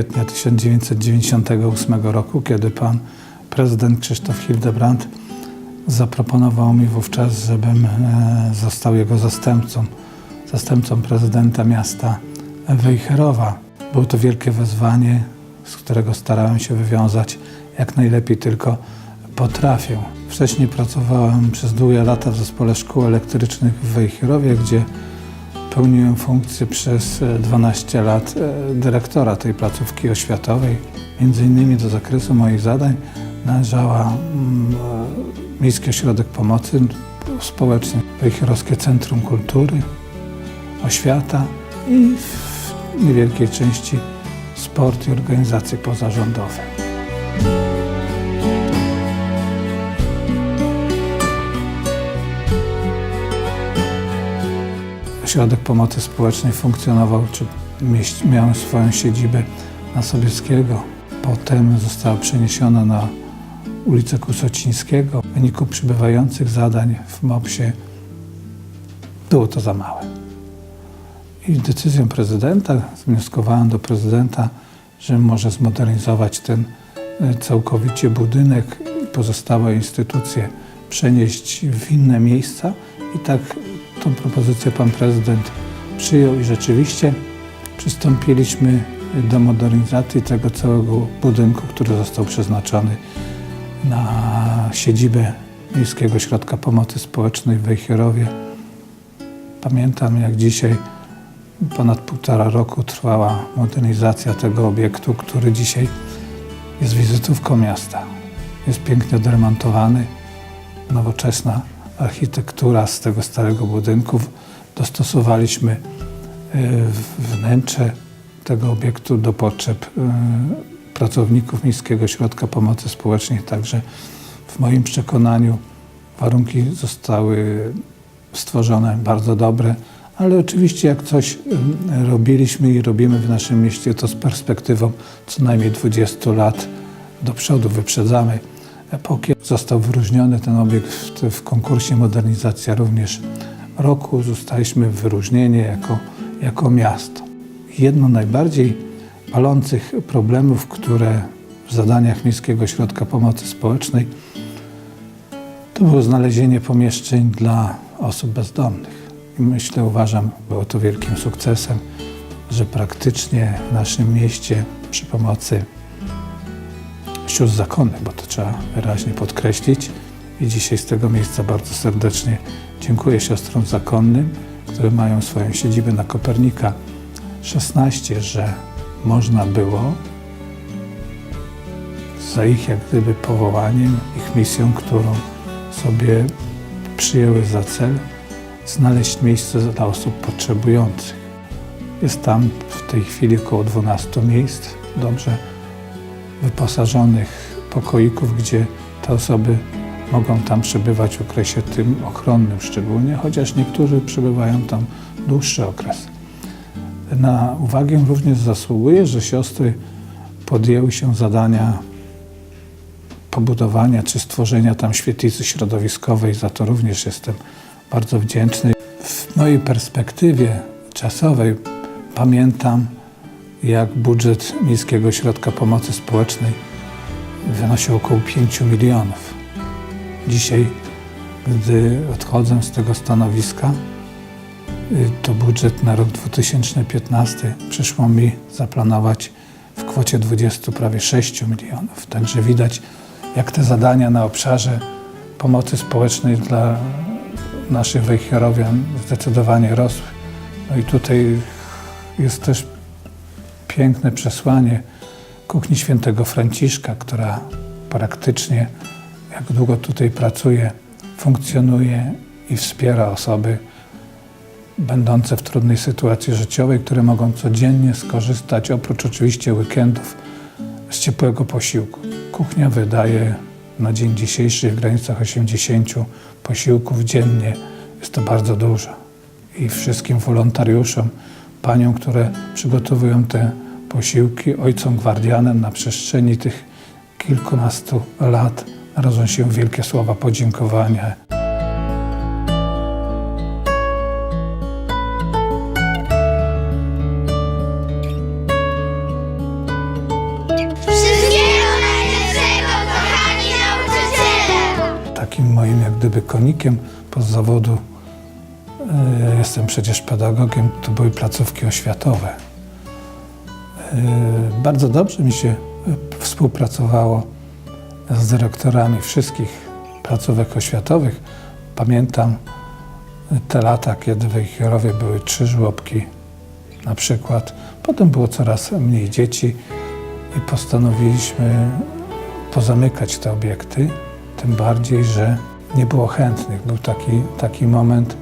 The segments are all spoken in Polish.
kwietnia 1998 roku, kiedy pan prezydent Krzysztof Hildebrand zaproponował mi wówczas, żebym e, został jego zastępcą, zastępcą prezydenta miasta Wejherowa. Było to wielkie wyzwanie, z którego starałem się wywiązać jak najlepiej tylko potrafię. Wcześniej pracowałem przez długie lata w zespole szkół elektrycznych w Wejherowie, gdzie pełniłem funkcję przez e, 12 lat e, dyrektora tej placówki oświatowej. Między innymi do zakresu moich zadań należała mm, e, Miejski Ośrodek Pomocy Społecznej, Wejherowskie Centrum Kultury, Oświata i w niewielkiej części sport i organizacje pozarządowe. Ośrodek Pomocy Społecznej funkcjonował, czy mieś- miał swoją siedzibę na Sobieskiego. Potem została przeniesiona na ulicę Kusocińskiego. W wyniku przybywających zadań w MOPS-ie było to za małe. I decyzją prezydenta wnioskowałem do prezydenta, że może zmodernizować ten e, całkowicie budynek i pozostałe instytucje przenieść w inne miejsca. I tak tą propozycję pan prezydent przyjął i rzeczywiście przystąpiliśmy do modernizacji tego całego budynku, który został przeznaczony na siedzibę Miejskiego Ośrodka Pomocy Społecznej w Wejherowie. Pamiętam jak dzisiaj ponad półtora roku trwała modernizacja tego obiektu, który dzisiaj jest wizytówką miasta. Jest pięknie odremontowany, nowoczesna architektura z tego starego budynku. Dostosowaliśmy e, wnętrze tego obiektu do potrzeb e, pracowników Miejskiego Ośrodka Pomocy Społecznej. Także w moim przekonaniu warunki zostały stworzone bardzo dobre, ale oczywiście jak coś em, robiliśmy i robimy w naszym mieście, to z perspektywą co najmniej 20 lat do przodu wyprzedzamy epoki. Został wyróżniony ten obiekt w, w konkursie Modernizacja również roku. Zostaliśmy wyróżnieni jako, jako miasto. Jedno najbardziej palących problemów, które w zadaniach Miejskiego Ośrodka Pomocy Społecznej to było znalezienie pomieszczeń dla osób bezdomnych. I myślę, uważam, było to wielkim sukcesem, że praktycznie w naszym mieście przy pomocy sióstr zakonnych, bo to trzeba wyraźnie podkreślić. I dzisiaj z tego miejsca bardzo serdecznie dziękuję siostrom zakonnym, które mają swoją siedzibę na Kopernika 16, że można było za ich jak gdyby powołaniem, ich misją, którą sobie przyjęły za cel, znaleźć miejsce dla osób potrzebujących. Jest tam w tej chwili około 12 miejsc dobrze wyposażonych pokoików, gdzie te osoby mogą tam przebywać w okresie tym ochronnym szczególnie, chociaż niektórzy przebywają tam dłuższy okres. Na uwagę również zasługuje, że siostry podjęły się zadania pobudowania czy stworzenia tam świetlicy środowiskowej. Za to również jestem bardzo wdzięczny. W mojej perspektywie czasowej pamiętam, jak budżet Miejskiego Ośrodka Pomocy Społecznej wynosił około 5 milionów. Dzisiaj, gdy odchodzę z tego stanowiska, y, to budżet na rok 2015 przyszło mi zaplanować w kwocie 20 prawie 6 milionów. Także widać, jak te zadania na obszarze pomocy społecznej dla naszych wejherowian zdecydowanie rosły. No i tutaj jest też piękne przesłanie kuchni świętego Franciszka, która praktycznie, jak długo tutaj pracuje, funkcjonuje i wspiera osoby będące w trudnej sytuacji życiowej, które mogą codziennie skorzystać, oprócz oczywiście weekendów, z ciepłego posiłku. Kuchnia wydaje na dzień dzisiejszy w granicach 80 posiłków dziennie. Jest to bardzo dużo. I wszystkim wolontariuszom, paniom, które przygotowują te posiłki, ojcom gwardianem na przestrzeni tych kilkunastu lat rodzą się wielkie słowa podziękowania. Takim moim jak gdyby konikiem pod zawodu e, Jestem przecież pedagogiem, to były placówki oświatowe. E, Bardzo dobrze mi się współpracowało z dyrektorami wszystkich placówek oświatowych. Pamiętam te lata, kiedy w Wejherowie były trzy żłobki na przykład. Potem było coraz mniej dzieci i postanowiliśmy pozamykać te obiekty, tym bardziej, że nie było chętnych. Był taki, taki moment,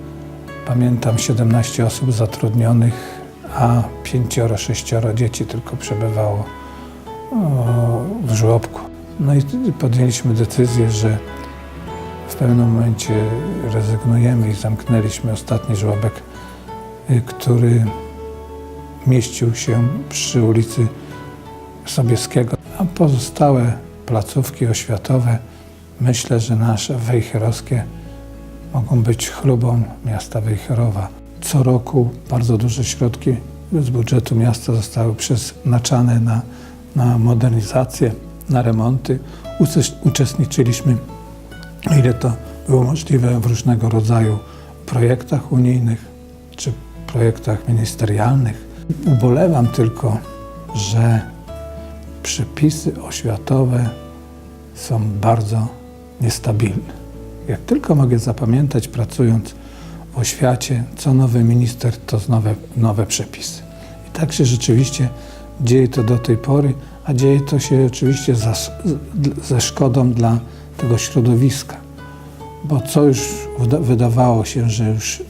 pamiętam 17 osób zatrudnionych, a pięcioro, sześcioro dzieci tylko przebywało w żłobku. No i podjęliśmy decyzję, że w pewnym momencie rezygnujemy i zamknęliśmy ostatni żłobek, y, który mieścił się przy ulicy Sobieskiego, a pozostałe placówki oświatowe myślę, że nasze wejherowskie mogą być chlubą miasta Wejherowa. Co roku bardzo duże środki z budżetu miasta zostały przeznaczane na, na modernizację, na remonty. Uczestniczyliśmy, ile to było możliwe, w różnego rodzaju projektach unijnych czy projektach ministerialnych. Ubolewam tylko, że przepisy oświatowe są bardzo niestabilne. Jak tylko mogę zapamiętać, pracując w oświacie, co nowy minister, to nowe, nowe przepisy. I tak się rzeczywiście dzieje to do tej pory, a dzieje to się oczywiście za, ze szkodą dla tego środowiska. Bo co już wyda- wydawało się, że już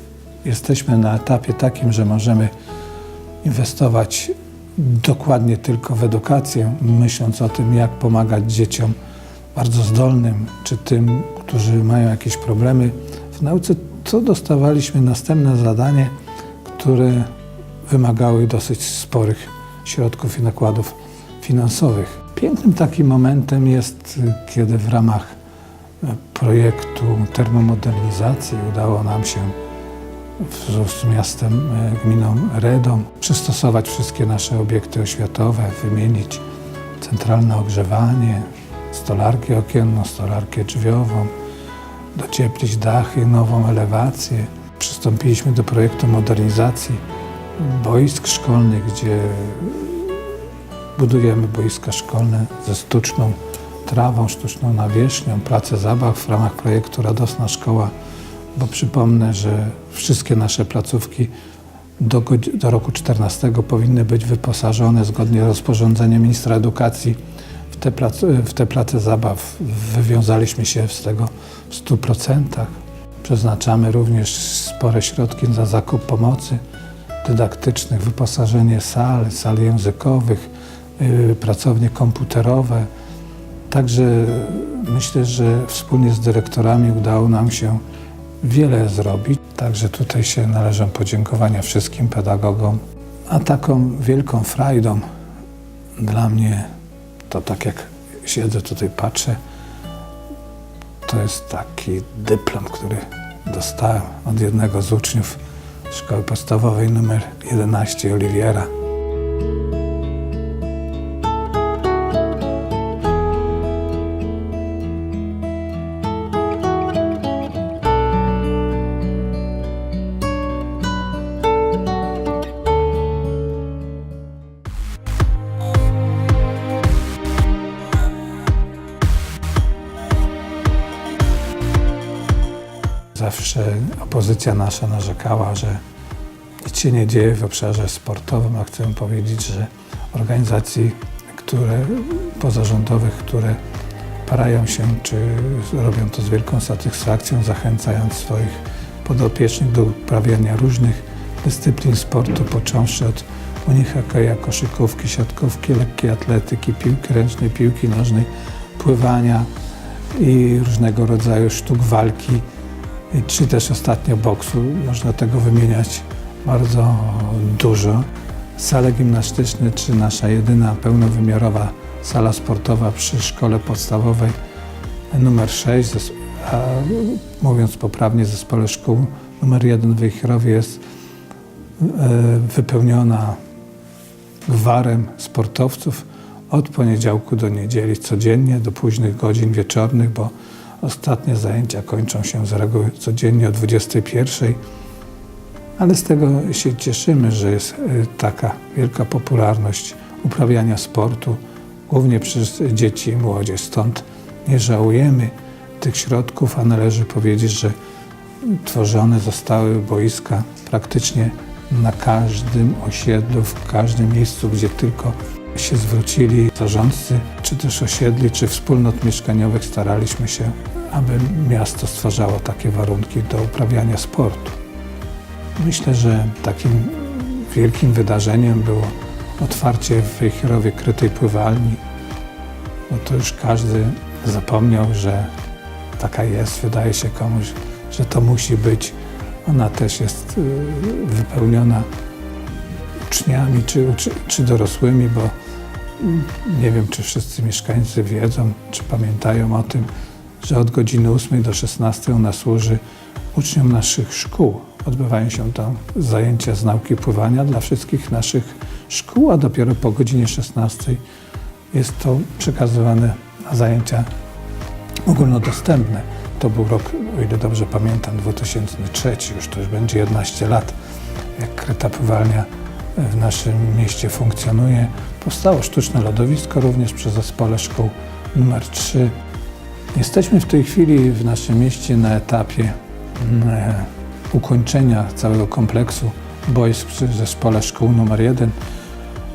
jesteśmy na etapie takim, że możemy inwestować dokładnie tylko w edukację, myśląc o tym, jak pomagać dzieciom bardzo zdolnym, czy tym, którzy mają jakieś problemy w nauce, to dostawaliśmy następne zadanie, które wymagały dosyć sporych środków i nakładów finansowych. Pięknym takim momentem jest, kiedy w ramach e, projektu termomodernizacji udało nam się z miastem, e, gminą Redom przystosować wszystkie nasze obiekty oświatowe, wymienić centralne ogrzewanie, stolarkę okienną, stolarkę drzwiową, docieplić dachy, nową elewację. Przystąpiliśmy do projektu modernizacji boisk szkolnych, gdzie budujemy boiska szkolne ze sztuczną trawą, sztuczną nawierzchnią, place zabaw w ramach projektu Radosna Szkoła, bo przypomnę, że wszystkie nasze placówki do, do roku 14 powinny być wyposażone zgodnie z rozporządzeniem ministra edukacji te, plac, w te place zabaw. Wywiązaliśmy się z tego w 100%. Przeznaczamy również spore środki za zakup pomocy dydaktycznych, wyposażenie sal, sal językowych, yy, pracownie komputerowe. Także myślę, że wspólnie z dyrektorami udało nam się wiele zrobić. Także tutaj się należą podziękowania wszystkim pedagogom. A taką wielką frajdą dla mnie, to tak jak siedzę tutaj, patrzę, to jest taki dyplom, który dostałem od jednego z uczniów szkoły podstawowej numer 11 Oliwiera. Opozycja nasza narzekała, że nic się nie dzieje w obszarze sportowym, a chcę powiedzieć, że organizacji, które pozarządowych, które parają się, czy robią to z wielką satysfakcją, zachęcając swoich podopiecznych do uprawiania różnych dyscyplin sportu, począwszy od unihokeja, koszykówki, siatkówki, lekkiej atletyki, piłki ręcznej, piłki nożnej, pływania i różnego rodzaju sztuk walki, czy też ostatnio boksu. Można tego wymieniać bardzo dużo. Sale gimnastyczne, czy nasza jedyna pełnowymiarowa sala sportowa przy szkole podstawowej numer 6, zes- a mówiąc poprawnie zespole szkół numer 1 w Wejherowie jest e, wypełniona gwarem sportowców od poniedziałku do niedzieli, codziennie do późnych godzin wieczornych, bo Ostatnie zajęcia kończą się z reguły codziennie o 21. Ale z tego się cieszymy, że jest y, taka wielka popularność uprawiania sportu, głównie przez dzieci i młodzież. Stąd nie żałujemy tych środków, a należy powiedzieć, że tworzone zostały boiska praktycznie na każdym osiedlu, w każdym miejscu, gdzie tylko się zwrócili zarządcy, czy też osiedli, czy wspólnot mieszkaniowych, staraliśmy się, aby miasto stwarzało takie warunki do uprawiania sportu. Myślę, że takim wielkim wydarzeniem było otwarcie w Wejherowie krytej pływalni. No to już każdy zapomniał, że taka jest. Wydaje się komuś, że to musi być. Ona też jest y, wypełniona uczniami czy, czy, czy dorosłymi, bo nie wiem, czy wszyscy mieszkańcy wiedzą, czy pamiętają o tym, że od godziny 8 do 16 ona służy uczniom naszych szkół. Odbywają się tam zajęcia z nauki pływania dla wszystkich naszych szkół, a dopiero po godzinie 16 jest to przekazywane na zajęcia ogólnodostępne. To był rok, o ile dobrze pamiętam, 2003, już to już będzie 11 lat, jak kryta pływalnia w naszym mieście funkcjonuje. Powstało sztuczne lodowisko również przy zespole szkół numer 3. Jesteśmy w tej chwili w naszym mieście na etapie mm, e, ukończenia całego kompleksu boisk przy zespole szkół numer 1.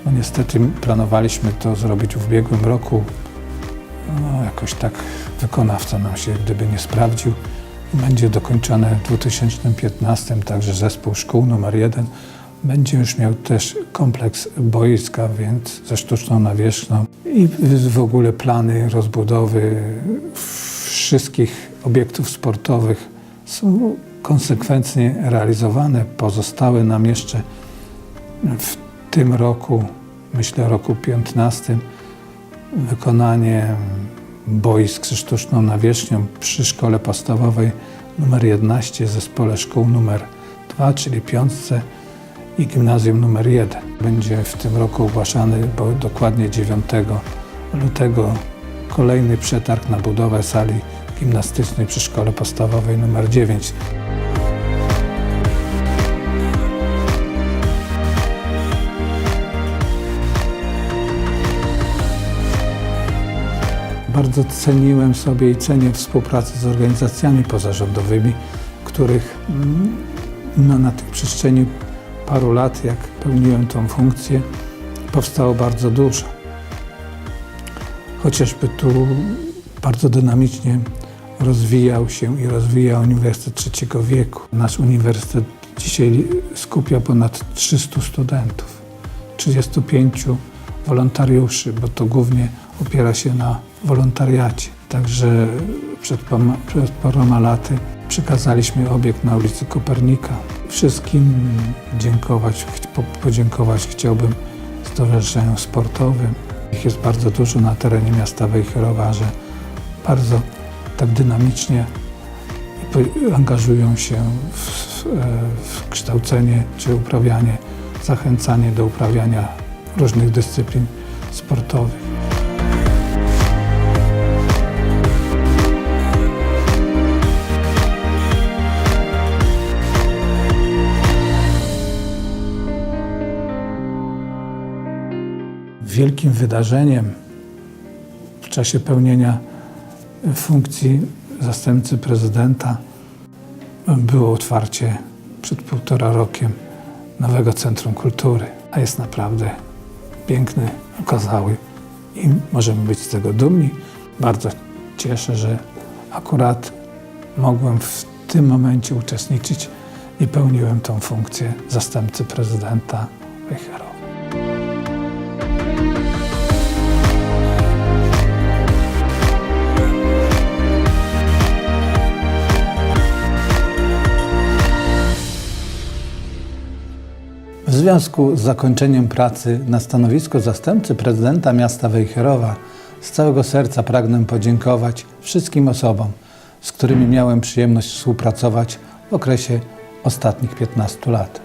No niestety planowaliśmy to zrobić w ubiegłym roku. No, jakoś tak wykonawca nam się gdyby nie sprawdził. Będzie dokończone w 2015, także zespół szkół numer 1 będzie już miał też kompleks boiska, więc ze sztuczną nawierzchnią i w ogóle plany rozbudowy wszystkich obiektów sportowych są konsekwentnie realizowane. Pozostałe nam jeszcze w tym roku, myślę roku 15, wykonanie boisk ze sztuczną nawierzchnią przy szkole podstawowej numer 11, zespole szkół numer 2, czyli piątce i gimnazjum numer 1. Będzie w tym roku ogłaszany, bo dokładnie 9 lutego, kolejny przetarg na budowę sali gimnastycznej przy szkole podstawowej numer 9. Bardzo ceniłem sobie i cenię współpracę z organizacjami pozarządowymi, których mm, no, na tych przestrzeni paru lat, jak pełniłem tą funkcję, powstało bardzo dużo. Chociażby tu bardzo dynamicznie rozwijał się i rozwija Uniwersytet Trzeciego Wieku. Nasz uniwersytet dzisiaj skupia ponad 300 studentów, 35 wolontariuszy, bo to głównie opiera się na wolontariacie. Także przed, przed paroma laty przekazaliśmy obiekt na ulicy Kopernika. Wszystkim dziękować, podziękować chciałbym stowarzyszeniom sportowym. Ich jest bardzo dużo na terenie miasta Wejherowa, że bardzo tak dynamicznie angażują się w, w kształcenie czy uprawianie, zachęcanie do uprawiania różnych dyscyplin sportowych. Wielkim wydarzeniem w czasie pełnienia funkcji zastępcy prezydenta było otwarcie przed półtora rokiem nowego Centrum Kultury, a jest naprawdę piękny, okazały i możemy być z tego dumni. Bardzo cieszę, że akurat mogłem w tym momencie uczestniczyć i pełniłem tą funkcję zastępcy prezydenta Wejherowa. Związku z zakończeniem pracy na stanowisku zastępcy prezydenta miasta Wejherowa z całego serca pragnę podziękować wszystkim osobom, z którymi miałem przyjemność współpracować w okresie ostatnich 15 lat.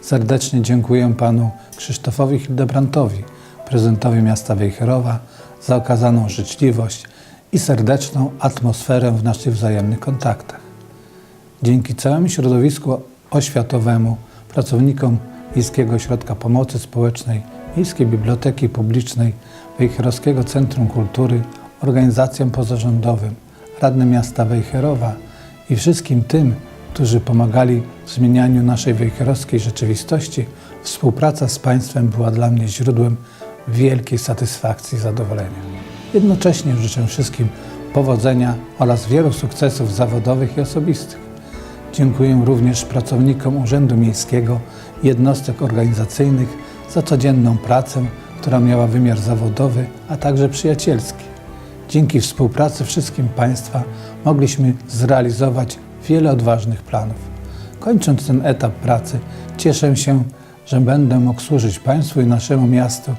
Serdecznie dziękuję panu Krzysztofowi Hildebrantowi, prezydentowi miasta Wejherowa, za okazaną życzliwość i serdeczną atmosferę w naszych wzajemnych kontaktach. Dzięki całemu środowisku oświatowemu, pracownikom Miejskiego Ośrodka Pomocy Społecznej, Miejskiej Biblioteki Publicznej, Wejherowskiego Centrum Kultury, organizacjom pozarządowym, radnym miasta Wejherowa i wszystkim tym, którzy pomagali w zmienianiu naszej wejherowskiej rzeczywistości, współpraca z Państwem była dla mnie źródłem wielkiej satysfakcji i zadowolenia. Jednocześnie życzę wszystkim powodzenia oraz wielu sukcesów zawodowych i osobistych. Dziękuję również pracownikom Urzędu Miejskiego jednostek organizacyjnych za codzienną pracę, która miała wymiar zawodowy, a także przyjacielski. Dzięki współpracy wszystkim Państwa mogliśmy zrealizować wiele odważnych planów. Kończąc ten etap pracy, cieszę się, że będę mógł służyć Państwu i naszemu miastu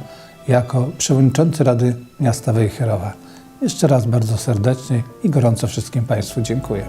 jako przewodniczący Rady Miasta Wejherowa. Jeszcze raz bardzo serdecznie i gorąco wszystkim Państwu dziękuję.